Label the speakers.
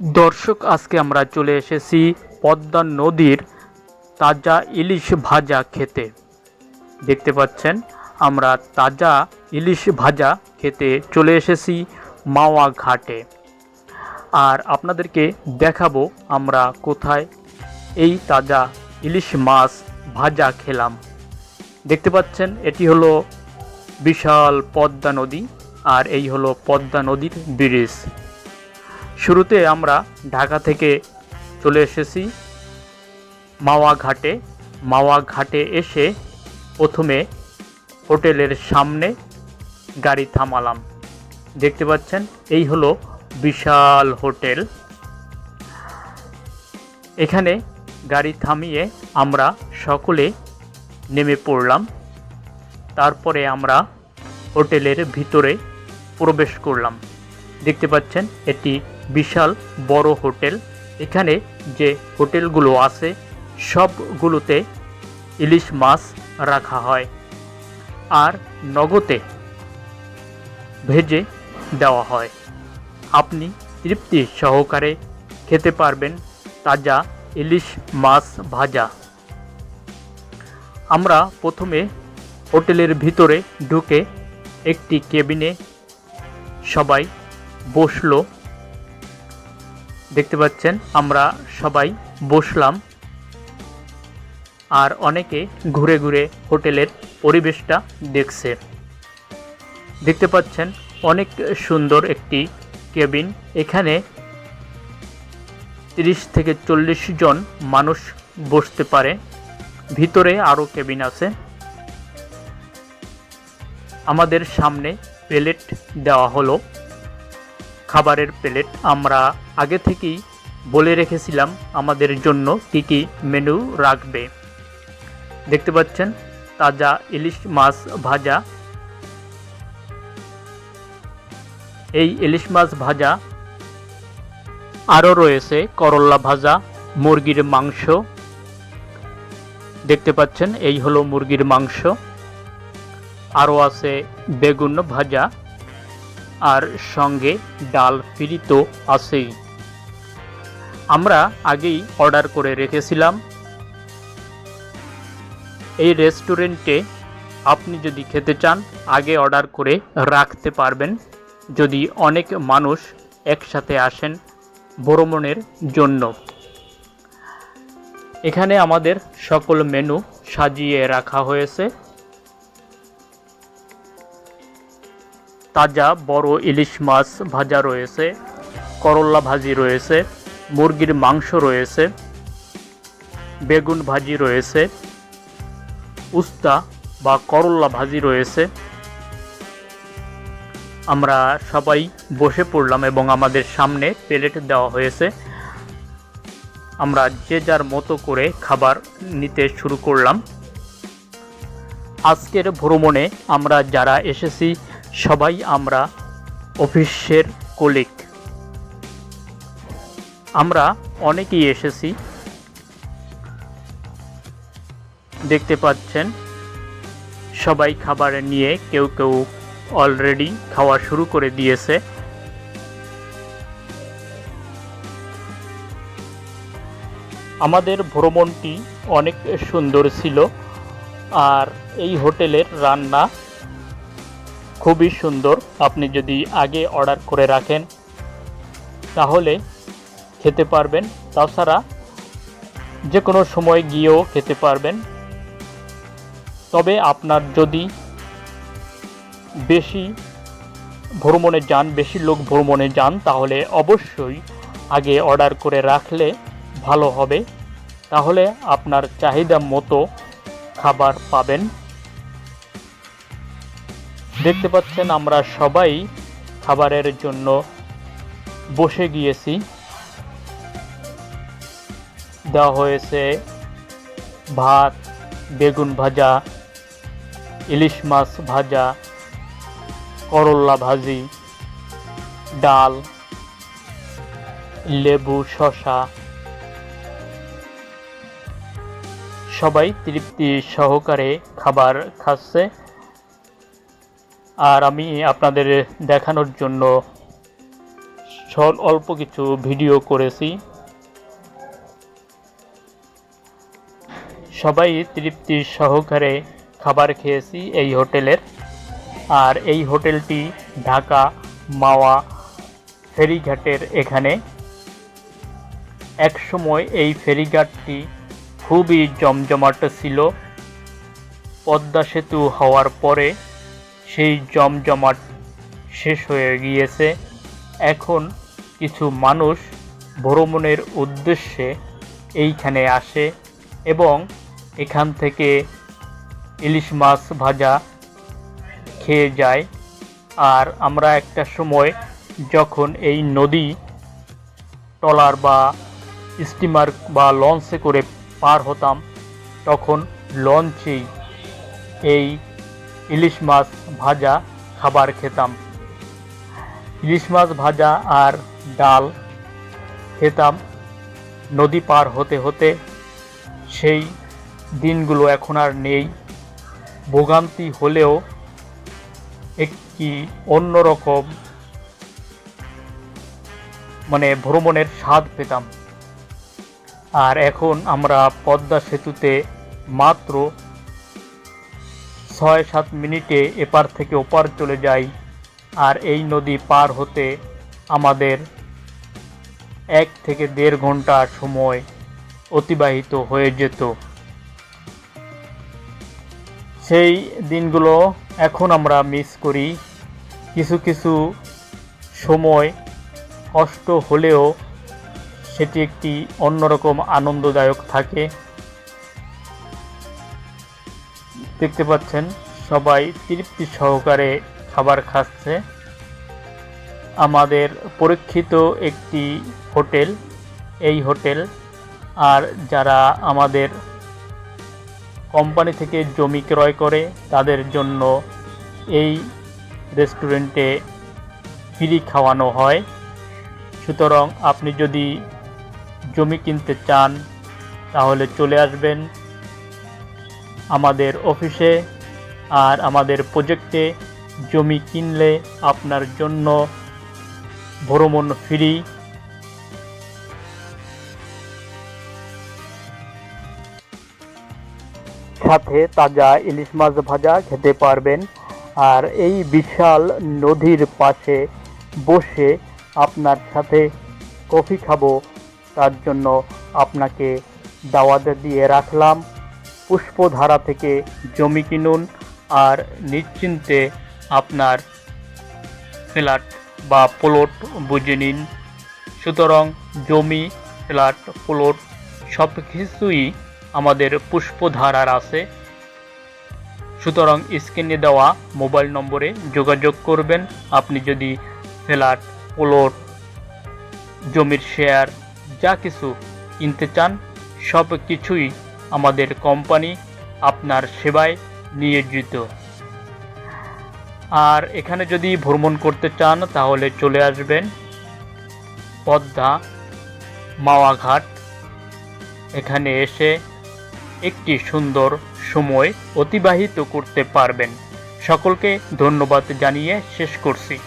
Speaker 1: দর্শক, আজকে আমরা চলে এসেছি পদ্মা নদীর তাজা ইলিশ ভাজা খেতে। দেখতে পাচ্ছেন, আমরা তাজা ইলিশ ভাজা খেতে চলে এসেছি মাওয়া ঘাটে। আর আপনাদেরকে দেখাবো আমরা কোথায় এই তাজা ইলিশ মাছ ভাজা খেলাম। দেখতে পাচ্ছেন, এটি হলো বিশাল পদ্মা নদী, আর এই হলো পদ্মা নদীর ব্রিজ। শুরুতে আমরা ঢাকা থেকে চলে এসেছি মাওয়া ঘাটে। মাওয়া ঘাটে এসে প্রথমে হোটেলের সামনে গাড়ি থামালাম। দেখতে পাচ্ছেন, এই হলো বিশাল হোটেল। এখানে গাড়ি থামিয়ে আমরা সকলে নেমে পড়লাম। তারপরে আমরা হোটেলের ভিতরে প্রবেশ করলাম। দেখতে পাচ্ছেন, এটি বিশাল বড় হোটেল। এখানে যে হোটেলগুলো আছে, সবগুলোতে ইলিশ মাছ রাখা হয় আর নগদে ভেজে দেওয়া হয়। আপনি তৃপ্তি সহকারে খেতে পারবেন তাজা ইলিশ মাছ ভাজা। আমরা প্রথমে হোটেলের ভিতরে ঢুকে একটি কেবিনে সবাই বসল। দেখতে পাচ্ছেন, আমরা সবাই বসলাম। আর অনেকে ঘুরে ঘুরে হোটেলের পরিবেশটা দেখছে। দেখতে পাচ্ছেন, অনেক সুন্দর একটি কেবিন। এখানে তিরিশ থেকে চল্লিশ জন মানুষ বসতে পারে। ভিতরে আরও কেবিন আছে। আমাদের সামনে প্লেট দেওয়া হলো। খাবারের প্লেট আমরা আগে থেকেই বলে রেখেছিলাম আমাদের জন্য কী কী মেনু রাখবে। দেখতে পাচ্ছেন, তাজা ইলিশ মাছ ভাজা। এই ইলিশ মাছ ভাজা। আরও রয়েছে করল্লা ভাজা, মুরগির মাংস। দেখতে পাচ্ছেন, এই হলো মুরগির মাংস। আরও আছে বেগুন ভাজা। আর সঙ্গে ডাল ফ্রি তো আছেই। আমরা আগেই অর্ডার করে রেখেছিলাম। এই রেস্টুরেন্টে আপনি যদি খেতে চান, আগে অর্ডার করে রাখতে পারবেন। যদি অনেক মানুষ একসাথে আসেন ভ্রমণের জন্য। এখানে আমাদের সকল মেনু সাজিয়ে রাখা হয়েছে। তাজা বড় ইলিশ মাছ ভাজা রয়েছে করল্লা ভাজি রয়েছে। মুরগির মাংস রয়েছে, বেগুন ভাজি রয়েছে, উস্তা বা করল্লা ভাজি রয়েছে। আমরা সবাই বসে পড়লাম এবং আমাদের সামনে প্লেট দেওয়া হয়েছে। আমরা যে যার মতো করে খাবার নিতে শুরু করলাম। আজকের ভ্রমণে আমরা যারা এসেছি, সবাই আমরা অফিসের কলিক আমরা অনেকেই এসেছি। দেখতে পাচ্ছেন, সবাই খাবার নিয়ে কেউ কেউ অলরেডি খাওয়া শুরু করে দিয়েছে। আমাদের ভ্রমণটি অনেক সুন্দর ছিল আর এই হোটেলের রান্না খুবই সুন্দর। আপনি যদি আগে অর্ডার করে রাখেন, তাহলে খেতে পারবেন। তাছাড়া যে কোনো সময় গিয়েও খেতে পারবেন। তবে আপনার যদি বেশি ভ্রমণে যান, বেশি লোক ভ্রমণে যান, তাহলে অবশ্যই আগে অর্ডার করে রাখলে ভালো হবে। তাহলে আপনার চাহিদা মতো খাবার পাবেন। দেখতে পাচ্ছেন আমরা সবাই খাবারের জন্য বসে গিয়েছি। দেওয়া হয়েছে ভাত, বেগুন ভাজা, ইলিশ মাছ ভাজা করল্লা ভাজি, ডাল, লেবু শশা সবাই তৃপ্তি সহকারে খাবার খাচ্ছে। আর আমি আপনাদের দেখানোর জন্য অল্প কিছু ভিডিও করেছি। সবাই তৃপ্তি সহকারে খাবার খেয়েছি এই হোটেলের। আর এই হোটেলটি ঢাকা মাওয়া ফেরিঘাটের এখানে। একসময় এই ফেরিঘাটটি খুবই জমজমাট ছিল। পদ্মা সেতু হওয়ার পরে সেই জমজমাট শেষ হয়ে গিয়েছে। এখন কিছু মানুষ ভ্রমণের উদ্দেশ্যে এইখানে আসে এবং এখান থেকে ইলিশ মাছ ভাজা খেয়ে যায়। আর আমরা একটা সময় যখন এই নদী ট্রলার বা স্টিমার বা লঞ্চে করে পার হতাম, তখন লঞ্চেই এই ইলিশ মাছ ভাজা খাবার খেতাম। ইলিশ মাছ ভাজা আর ডাল খেতাম। নদী পার হতে হতে সেই দিনগুলো এখন আর নেই। ভোগান্তি হলেও একটি অন্যরকম মানে ভ্রমণের স্বাদ পেতাম। আর এখন আমরা পদ্মা সেতুতে মাত্র ছয় সাত মিনিটে এপার থেকে ওপার চলে যাই। আর এই নদী পার হতে আমাদের এক থেকে দেড় ঘণ্টা সময় অতিবাহিত হয়ে যেত। সেই দিনগুলো এখন আমরা মিস করি। কিছু কিছু সময় কষ্ট হলেও সেটি একটি অন্যরকম আনন্দদায়ক থাকে। দেখতে পাচ্ছেন, সবাই তৃপ্তি সহকারে খাবার খাচ্ছে। আমাদের পরীক্ষিত একটি হোটেল, এই হোটেল, আর যারা আমাদের কোম্পানি থেকে জমি ক্রয় করে তাদের জন্য এই রেস্টুরেন্টে ফ্রি খাওয়ানো হয়। সুতরাং আপনি যদি জমি কিনতে চান, তাহলে চলে আসবেন আমাদের অফিসে আর আমাদের প্রজেক্টে। জমি কিনলে আপনার জন্য ভ্রমণ ফ্রি। সাথে তাজা ইলিশ মাছ ভাজা খেতে পারবেন। আর এই বিশাল নদীর পাশে বসে আপনার সাথে কফি খাব, তার জন্য আপনাকে দাওয়াত দিয়ে রাখলাম। পুষ্পধারা থেকে জমি কিনুন আর নিশ্চিন্তে আপনার ফ্ল্যাট বা প্লট বুঝে নিন। সুতরাং জমি, ফ্ল্যাট, প্লট সব কিছুই আমাদের পুষ্পধারার আছে। সুতরাং স্ক্রিনে দেওয়া মোবাইল নম্বরে যোগাযোগ করবেন। আপনি যদি ফ্ল্যাট প্লট জমির শেয়ার, যা কিছু কিনতে চান, সব কিছুই আমাদের কোম্পানি আপনার সেবায় নিয়োজিত। আর এখানে যদি ভ্রমণ করতে চান, তাহলে চলে আসবেন পদ্মা মাওয়াঘাট। এখানে এসে একটি সুন্দর সময় অতিবাহিত করতে পারবেন। সকলকে ধন্যবাদ জানিয়ে শেষ করছি।